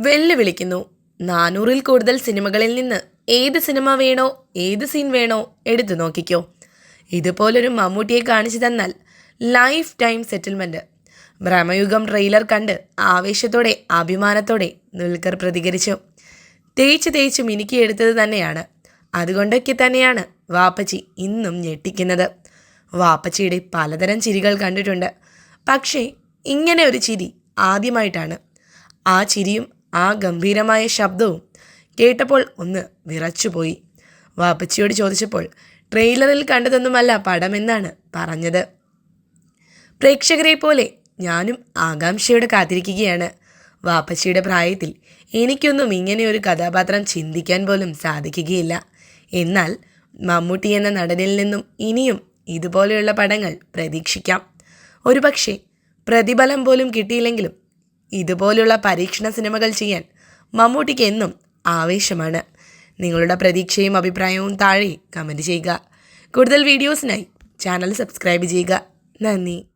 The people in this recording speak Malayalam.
വെല്ലുവിളിക്കുന്നു. നാനൂറിൽ കൂടുതൽ സിനിമകളിൽ നിന്ന് ഏത് സിനിമ വേണോ ഏത് സീൻ വേണോ എടുത്തു നോക്കിക്കോ. ഇതുപോലൊരു മമ്മൂട്ടിയെ കാണിച്ചു തന്നാൽ life time settlement Bramayugam trailer കണ്ട് ആവേശത്തോടെ അഭിമാനത്തോടെ ദുൽഖർ പ്രതികരിച്ചു. തേച്ച് തേച്ച് മിനുക്കിയെടുത്തത് തന്നെയാണ്. അതുകൊണ്ടൊക്കെ തന്നെയാണ് വാപ്പച്ചി ഇന്നും ഞെട്ടിക്കുന്നത്. വാപ്പച്ചിയുടെ പലതരം ചിരികൾ കണ്ടിട്ടുണ്ട്. പക്ഷേ ഇങ്ങനെ ഒരു ചിരി ആദ്യമായിട്ടാണ്. ആ ചിരിയും ഗംഭീരമായ ശബ്ദവും കേട്ടപ്പോൾ ഒന്ന് വിറച്ചുപോയി. വാപ്പച്ചിയോട് ചോദിച്ചപ്പോൾ ട്രെയിലറിൽ കണ്ടതൊന്നുമല്ല പടമെന്നാണ് പറഞ്ഞത്. പ്രേക്ഷകരെ പോലെ ഞാനും ആകാംക്ഷയോടെ കാത്തിരിക്കുകയാണ്. വാപ്പച്ചിയുടെ പ്രായത്തിൽ എനിക്കൊന്നും ഇങ്ങനെ ഒരു കഥാപാത്രം ചിന്തിക്കാൻ പോലും സാധിക്കുകയില്ല. എന്നാൽ മമ്മൂട്ടി എന്ന നടനിൽ നിന്നും ഇനിയും ഇതുപോലെയുള്ള പടങ്ങൾ പ്രതീക്ഷിക്കാം. ഒരുപക്ഷെ പ്രതിഫലം പോലും കിട്ടിയില്ലെങ്കിലും ഇതുപോലുള്ള പരീക്ഷണ സിനിമകൾ ചെയ്യാൻ മമ്മൂട്ടിക്ക് എന്നും ആവേശമാണ്. നിങ്ങളുടെ പ്രതീക്ഷയും അഭിപ്രായവും താഴെ കമന്റ് ചെയ്യുക. കൂടുതൽ വീഡിയോസിനായി ചാനൽ സബ്സ്ക്രൈബ് ചെയ്യുക. നന്ദി.